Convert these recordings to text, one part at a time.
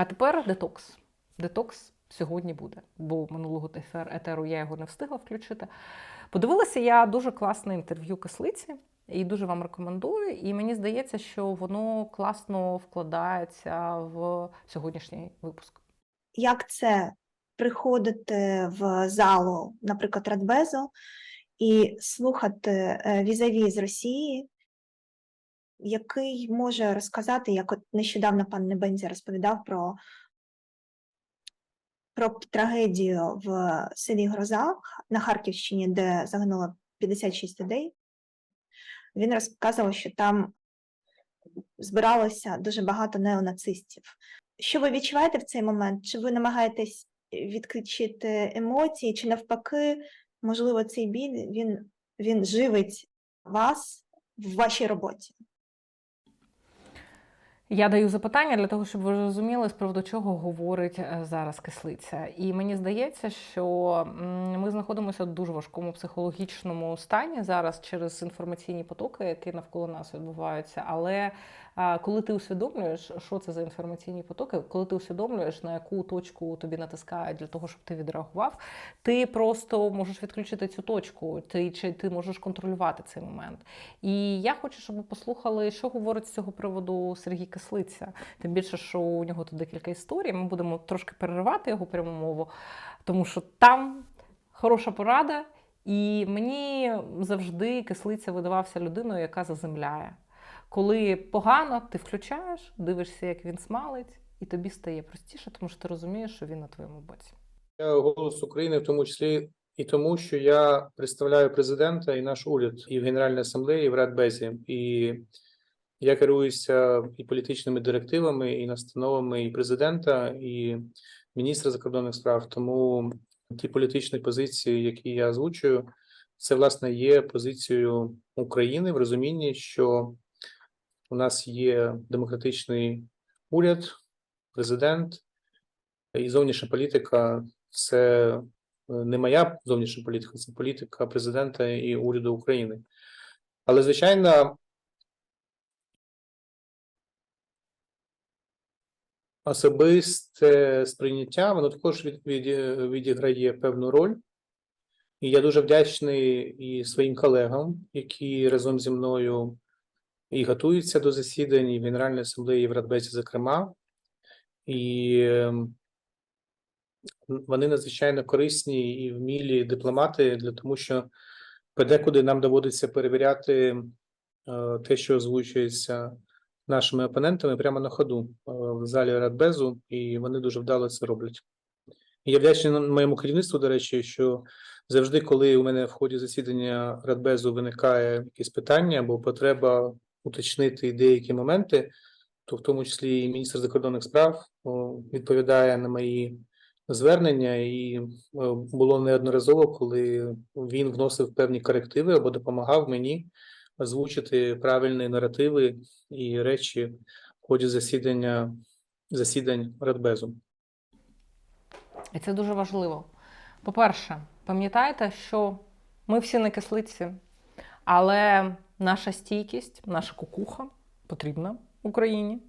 А тепер детокс. Детокс сьогодні буде, бо минулого етеру я його не встигла включити. Подивилася я дуже класне інтерв'ю кислиці. І дуже вам рекомендую. І мені здається, що воно класно вкладається в сьогоднішній випуск. як це приходити в залу, наприклад, Радбезу, і слухати е, візаві з Росії, який може розказати, як от нещодавно пан Небензя розповідав про, про трагедію в селі Гроза на Харківщині, де загинуло 56 людей. Він розказував, що там збиралося дуже багато неонацистів. Що ви відчуваєте в цей момент? Чи ви намагаєтесь відключити емоції, чи навпаки, можливо, цей біль він, він живить вас в вашій роботі? Я даю запитання для того, щоб ви розуміли, з приводу чого говорить е, зараз кислиця. І мені здається, що ми знаходимося в дуже важкому психологічному стані зараз через інформаційні потоки, які навколо нас відбуваються. Але коли ти усвідомлюєш, що це за інформаційні потоки, коли ти усвідомлюєш, на яку точку тобі натискають для того, щоб ти відреагував, ти просто можеш відключити цю точку, ти чи ти можеш контролювати цей момент. І я хочу, щоб ви послухали, що говорить з цього приводу Сергій Кислиця. Тим більше, що у нього тут декілька історій. Ми будемо трошки переривати його пряму мову, тому що там хороша порада, і мені завжди кислиця видавався людиною, яка заземляє. Коли погано, ти включаєш, дивишся, як він смалить, і тобі стає простіше, тому що ти розумієш, що він на твоєму боці. Я голос України, в тому числі і тому, що я представляю президента і наш уряд і в Генеральній асамблеї, і в Радбезі. І я керуюся і політичними директивами, і настановами і президента, і міністра закордонних справ. Тому ті політичні позиції, які я озвучую, це власне є позицією України в розумінні, що у нас є демократичний уряд, президент і зовнішня політика це е, не моя зовнішня політика, це політика президента і уряду України. Але, звичайно, особисте сприйняття, воно також від, від, відіграє певну роль. І я дуже вдячний і своїм колегам, які разом зі мною і готуються до засідань в Генеральній асамблеї і в Радбезі, зокрема. І ем, вони надзвичайно корисні і вмілі дипломати для того, що подекуди нам доводиться перевіряти е, те, що озвучується нашими опонентами прямо на ходу е, в залі Радбезу, і вони дуже вдало це роблять. Я вдячний моєму керівництву, до речі, що завжди, коли у мене в ході засідання Радбезу виникає якесь питання або потреба уточнити деякі моменти, то в тому числі і міністр закордонних справ відповідає на мої звернення, і е, було неодноразово, коли він вносив певні корективи або допомагав мені озвучити правильні наративи і речі в ході засідання засідань Радбезу. І це дуже важливо. По-перше, пам'ятайте, що ми всі на кислиці, але наша стійкість, наша кукуха потрібна Україні,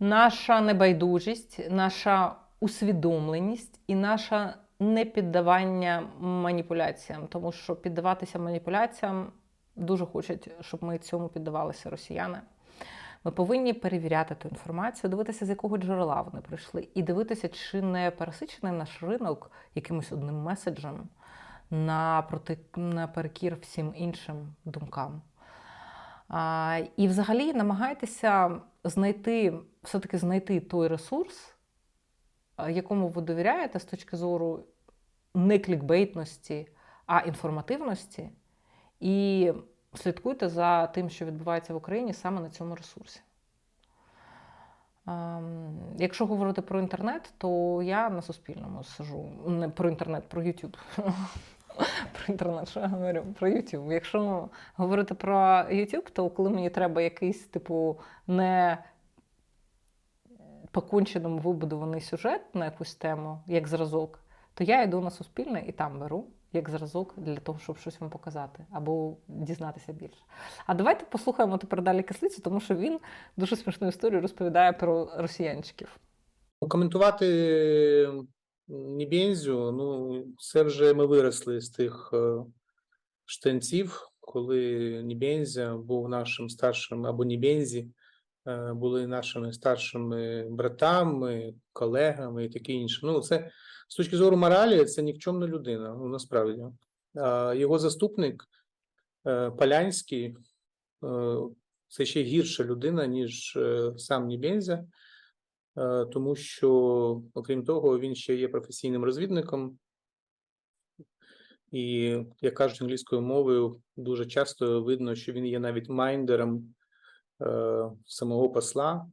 наша небайдужість, наша усвідомленість і наше непіддавання маніпуляціям, тому що піддаватися маніпуляціям дуже хочуть, щоб ми цьому піддавалися росіяни. Ми повинні перевіряти ту інформацію, дивитися, з якого джерела вони прийшли, і дивитися, чи не пересичений наш ринок якимось одним меседжем на проти наперекір всім іншим думкам. І взагалі намагайтеся знайти, все-таки знайти той ресурс, якому ви довіряєте з точки зору не клікбейтності, а інформативності, і слідкуйте за тим, що відбувається в Україні саме на цьому ресурсі. Ем, Якщо говорити про інтернет, то я на Суспільному сижу. Не про інтернет, про YouTube. Про інтернет, що я говорю? Про YouTube. Якщо говорити про YouTube, то коли мені треба якийсь, типу, не поконченому вибудований сюжет на якусь тему, як зразок, то я йду на Суспільне і там беру як зразок для того, щоб щось вам показати або дізнатися більше. А давайте послухаємо тепер далі кислицю, тому що він дуже смішну історію розповідає про росіянчиків. Коментувати Нібензю, ну, це вже ми виросли з тих е, штанців, коли Нібензя був нашим старшим, або Нібензі е, були нашими старшими братами, колегами і таке інше. Ну, це з точки зору моралі, це нікчемна людина, ну, насправді. Його заступник е, Полянський це ще гірша людина, ніж сам Нібензя. Е, тому що, окрім того, він ще є професійним розвідником, і, як кажуть англійською мовою, дуже часто видно, що він є навіть майндером е, самого посла.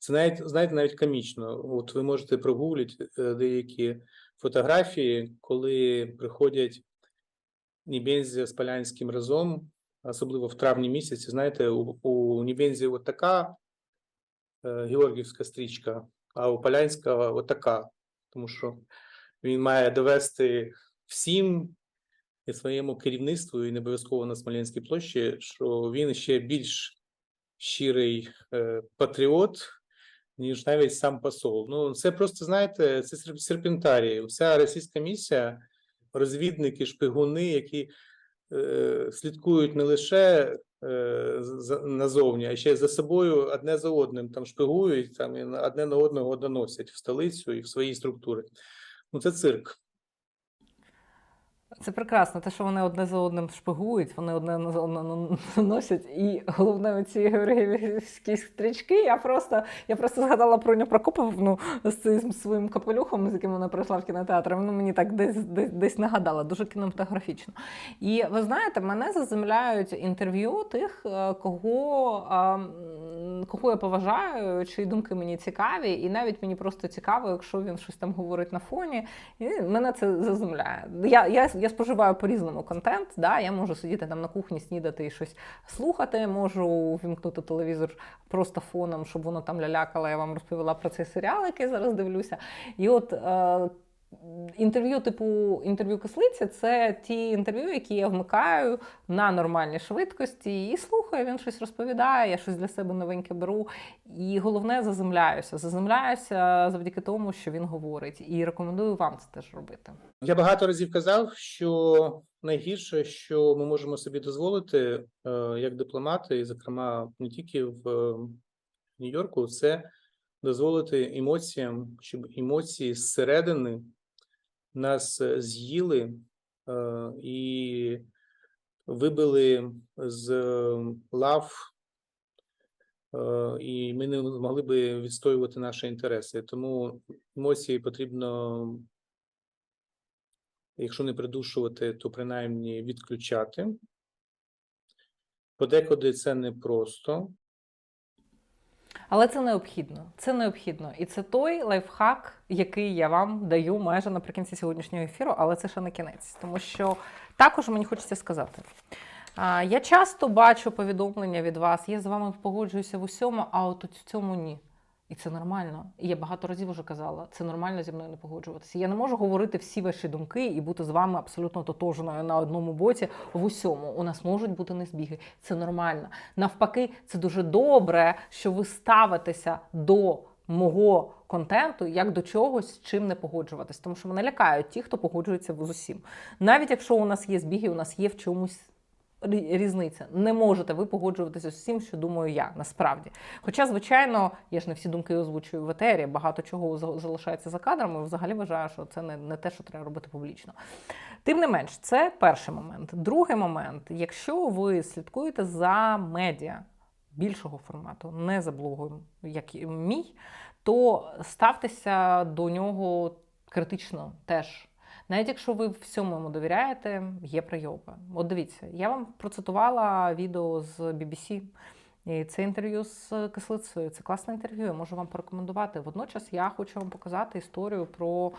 Це навіть, знаєте, навіть комічно. От ви можете прогуглити е, деякі фотографії, коли приходять Нібензія з Полянським разом, особливо в травні місяці. Знаєте, у, у Нібензії от така георгівська стрічка, а у Полянського от така, тому що він має довести всім і своєму керівництву, і не обов'язково на Смоленській площі, що він ще більш щирий е, патріот, ніж навіть сам посол. Ну, це просто, знаєте, це серп- серпентарії. Вся російська місія, розвідники, шпигуни, які е, слідкують не лише е, назовні, а ще й за собою одне за одним там шпигують, там і одне на одного доносять в столицю і в свої структури. Ну, це цирк. Це прекрасно, те, що вони одне за одним шпигують, вони одне за одним носять. І головне, ці георгіївські стрічки. Я просто, я просто згадала про Ню Прокоповну з цим своїм капелюхом, з яким вона прийшла в кінотеатр. Воно мені так десь, десь, десь нагадала, дуже кінематографічно. І ви знаєте, мене заземляють інтерв'ю тих, е, кого, кого я поважаю, чиї думки мені цікаві, і навіть мені просто цікаво, якщо він щось там говорить на фоні. І мене це заземляє. Я, я, я споживаю по-різному контент. Да? Я можу сидіти там на кухні, снідати і щось слухати, можу вімкнути телевізор просто фоном, щоб воно там лялякало. Я вам розповіла про цей серіал, який зараз дивлюся. І от е, інтерв'ю, типу інтерв'ю кислиці, це ті інтерв'ю, які я вмикаю на нормальній швидкості і слухаю, він щось розповідає, я щось для себе новеньке беру. І головне, заземляюся. Заземляюся завдяки тому, що він говорить. І рекомендую вам це теж робити. Я багато разів казав, що найгірше, що ми можемо собі дозволити е, як дипломати, і, зокрема, не тільки в е, Нью-Йорку, це дозволити емоціям, щоб емоції зсередини нас е, з'їли е, і вибили з лав, е, і ми не змогли би відстоювати наші інтереси. Тому емоції потрібно якщо не придушувати, то принаймні відключати. Подекуди це непросто. Але це необхідно. Це необхідно. І це той лайфхак, який я вам даю майже наприкінці сьогоднішнього ефіру, але це ще не кінець. Тому що також мені хочеться сказати. Я часто бачу повідомлення від вас, я з вами погоджуюся в усьому, а от у цьому ні. І це нормально. І я багато разів вже казала, це нормально зі мною не погоджуватися. Я не можу говорити всі ваші думки і бути з вами абсолютно тотожною на одному боці в усьому. У нас можуть бути незбіги. Це нормально. Навпаки, це дуже добре, що ви ставитеся до мого контенту як до чогось, з чим не погоджуватись. Тому що мене лякають ті, хто погоджується з усім. Навіть якщо у нас є збіги, у нас є в чомусь. Рі- Різниця. Не можете ви погоджуватися з усім, що думаю я, насправді. Хоча, звичайно, я ж не всі думки озвучую в етері, багато чого за- залишається за кадрами. Взагалі вважаю, що це не, не те, що треба робити публічно. Тим не менш, це перший момент. Другий момент, якщо ви слідкуєте за медіа більшого формату, не за блогом, як і мій, то ставтеся до нього критично теж. Навіть якщо ви всьому йому довіряєте, є прийоби. От дивіться, я вам процитувала відео з BBC. І це інтерв'ю з кислицею. Це класне інтерв'ю. Я можу вам порекомендувати. Водночас я хочу вам показати історію про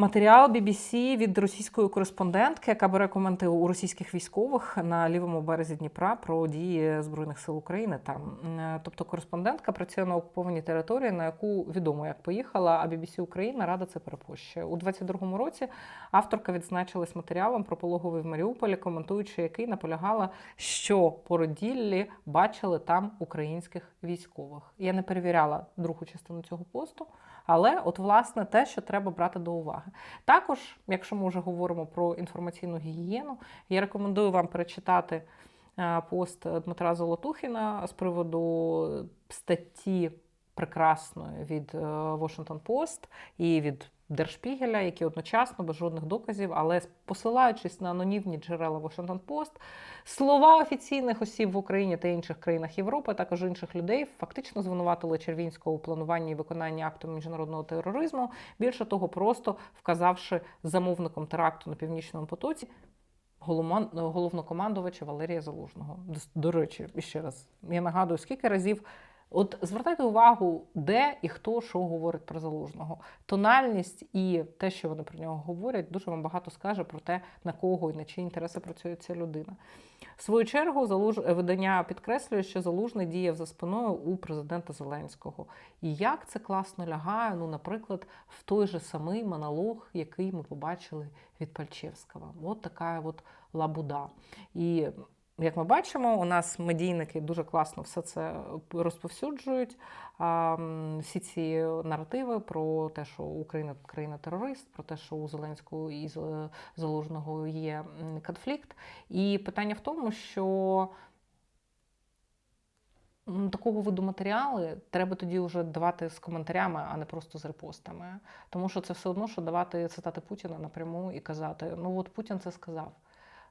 Матеріал BBC від російської кореспондентки, яка бере коменти у російських військових на лівому березі Дніпра про дії Збройних сил України. Там Е, тобто кореспондентка працює на окупованій території, на яку відомо як поїхала. А BBC Україна рада це перепощує у 22-му році. Авторка відзначилась матеріалом про пологовий в Маріуполі, коментуючи, який наполягала, що породіллі бачили там українських військових. Я не перевіряла другу частину цього посту. Але, от, власне, те, що треба брати до уваги. Також, якщо ми вже говоримо про інформаційну гігієну, я рекомендую вам перечитати е, пост Дмитра Золотухіна з приводу статті прекрасної від е, Washington Post і від Держпігеля, які одночасно без жодних доказів, але посилаючись на анонімні джерела Washington Post, слова офіційних осіб в Україні та інших країнах Європи, також інших людей, фактично звинуватили Червінського у плануванні і виконанні акту міжнародного тероризму. Більше того, просто вказавши замовником теракту на північному потоці. голоман- Головнокомандувача Валерія Залужного. До речі, ще раз я нагадую, скільки разів. От звертайте увагу, де і хто що говорить про залужного. Тональність і те, що вони про нього говорять, дуже вам багато скаже про те, на кого і на чиї інтереси працює ця людина. В свою чергу залуж... видання підкреслює, що залужний діяв за спиною у президента Зеленського. І як це класно лягає, ну, наприклад, в той же самий монолог, який ми побачили від Пальчевського. От така от лабуда. І як ми бачимо, у нас медійники дуже класно все це розповсюджують. Всі ці наративи про те, що Україна країна-терорист, про те, що у Зеленського і Залужного є конфлікт. І питання в тому, що такого виду матеріали треба тоді вже давати з коментарями, а не просто з репостами. Тому що це все одно, що давати цитати Путіна напряму і казати: ну от Путін це сказав.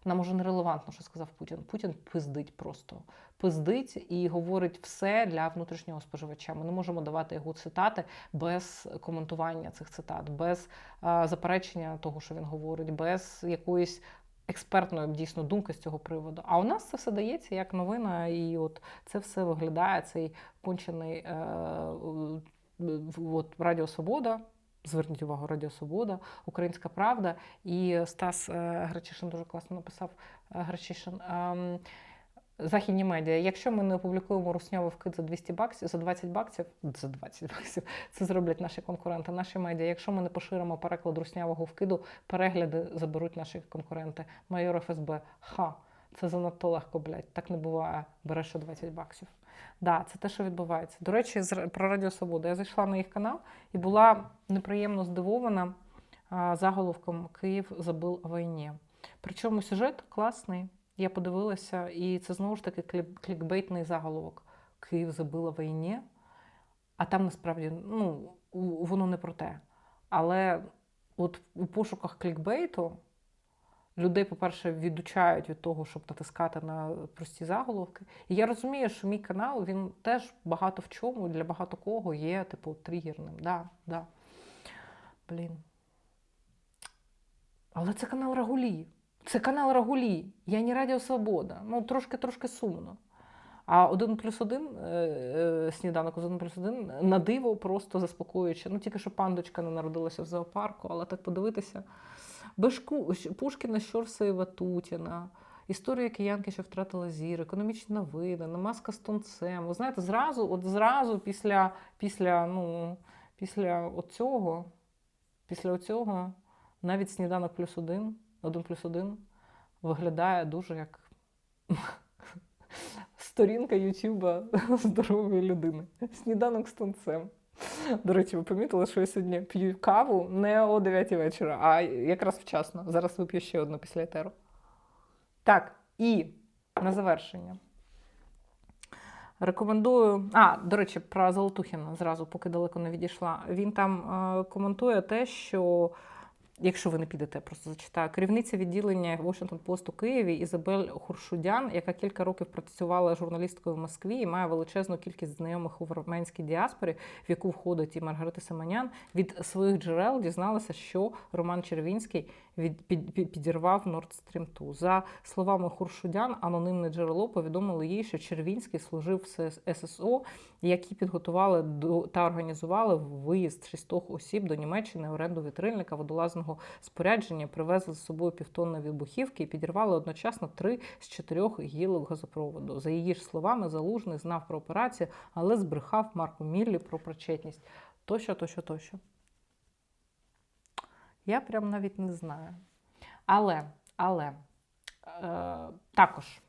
Нам уже нерелевантно, що сказав Путін. Путін пиздить просто. Пиздить і говорить все для внутрішнього споживача. Ми не можемо давати його цитати без коментування цих цитат, без а, заперечення того, що він говорить, без якоїсь експертної дійсно думки з цього приводу. А у нас це все дається як новина, і от це все виглядає цей кончений е, е, от Радіо Свобода. Зверніть увагу, Радіо Свобода, Українська Правда. І Стас е, Грачишин дуже класно написав е, Грачишин. ем, Західні медіа. Якщо ми не опублікуємо руснявий вкид за 200 баксів, за 20 баксів, за 20 баксів, це зроблять наші конкуренти, наші медіа. Якщо ми не поширимо переклад руснявого вкиду, перегляди заберуть наші конкуренти. Майор ФСБ. Ха, це занадто легко, блядь. Так не буває. Береш ще 20 баксів. Да, це те, що відбувається. До речі, про Радіо Свобода. Я зайшла на їх канал і була неприємно здивована заголовком Київ забив о війні. Причому сюжет класний. Я подивилася, і це знову ж таки клікбейтний заголовок. Київ забив о війні. А там насправді ну, воно не про те. Але от у пошуках клікбейту людей, по-перше, відучають від того, щоб натискати на прості заголовки. І я розумію, що мій канал він теж багато в чому для багато кого є, типу, тригерним. Да, да. Блін. Але це канал Рагулі. Це канал Рагулі. Я не Радіо Свобода. Ну, трошки-трошки сумно. А один плюс один е, е, сніданок один плюс один на диво просто заспокоюючи. Ну, тільки що пандочка не народилася в зоопарку, але так подивитися. Бешку, Пушкіна, Щорса і Ватутіна, історія киянки, що втратила зір, економічні новини, намазка з тунцем. Ви знаєте, зразу, от зразу після, після, ну, після оцього, після оцього навіть сніданок плюс один, один плюс один виглядає дуже як сторінка Ютуба здорової людини. Сніданок з тунцем. До речі, ви помітили, що я сьогодні п'ю каву не о 9 вечора, а якраз вчасно. Зараз вип'ю ще одну після етеру. Так, і на завершення. Рекомендую. А, до речі, про Золотухіна зразу, поки далеко не відійшла. Він там е, коментує те, що Якщо ви не підете, просто зачитаю. Керівниця відділення Washington Post у Києві Ізабель Хуршудян, яка кілька років працювала журналісткою в Москві і має величезну кількість знайомих у варменській діаспорі, в яку входить і Маргарита Семенян, від своїх джерел дізналася, що Роман Червінський від, під, під- підірвав Nord Stream 2. За словами Хуршудян, анонімне джерело повідомило їй, що Червінський служив в ССО, які підготували до та організували виїзд шістьох осіб до Німеччини, оренду вітрильника, водолазного спорядження, привезли з собою півтонни вибухівки і підірвали одночасно три з чотирьох гілок газопроводу. За її ж словами, залужний знав про операцію, але збрехав Марку Міллі про причетність. Тощо, тощо, тощо. Я прям навіть не знаю. Але, але е, також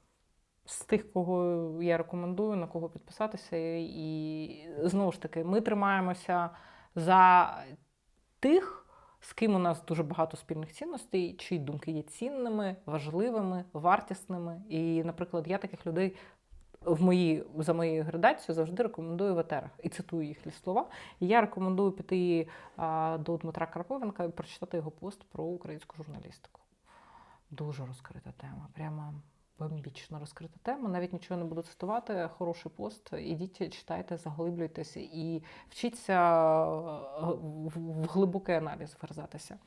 з тих, кого я рекомендую, на кого підписатися, і знову ж таки, ми тримаємося за тих, з ким у нас дуже багато спільних цінностей, чиї думки є цінними, важливими, вартісними. І, наприклад, я таких людей. В мої, за моєю градацією завжди рекомендую в і цитую їхні слова. Я рекомендую піти а, до Дмитра Карповенка і прочитати його пост про українську журналістику. Дуже розкрита тема. Прямо бомбічно розкрита тема. Навіть нічого не буду цитувати. Хороший пост. Ідіть, читайте, заглиблюйтеся і вчіться в глибокий аналіз вгризатися.